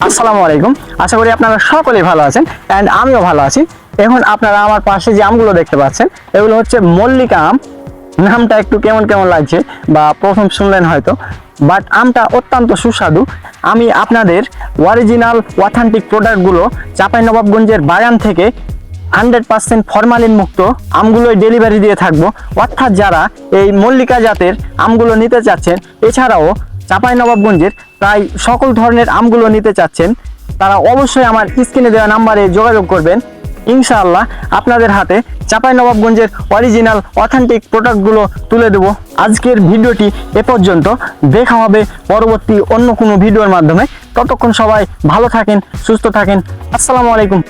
আসসালামু আলাইকুম। আশা করি আপনারা সকলেই ভালো আছেন অ্যান্ড আমিও ভালো আছি। এখন আপনারা আমার পাশে যে আমগুলো দেখতে পাচ্ছেন, এগুলো হচ্ছে মল্লিকা আম। নামটা একটু কেমন কেমন লাগছে বা প্রথম শুনলেন হয়তো বাট আমটা অত্যন্ত সুস্বাদু। আমি আপনাদের অরিজিনাল অথেন্টিক প্রোডাক্টগুলো চাঁপাইনবাবগঞ্জের বাগান থেকে হান্ড্রেড পার্সেন্ট ফরমালিন মুক্ত আমগুলোই ডেলিভারি দিয়ে থাকব। অর্থাৎ যারা এই মল্লিকা জাতের আমগুলো নিতে চাচ্ছেন, এছাড়াও চাঁপাইনবাবগঞ্জের প্রায় সকল ধরনের আমগুলো নিতে চাচ্ছেন, তারা অবশ্যই আমার স্ক্রিনে দেওয়া নাম্বারে যোগাযোগ করবেন। ইনশাআল্লাহ আপনাদের হাতে চাপাই নবাবগঞ্জের অরিজিনাল অথেন্টিক প্রোডাক্টগুলো তুলে দেব। আজকের ভিডিওটি এ পর্যন্ত। দেখা হবে পরবর্তী অন্য কোনো ভিডিওর মাধ্যমে। ততক্ষণ সবাই ভালো থাকেন, সুস্থ থাকেন। আসসালামু আলাইকুম।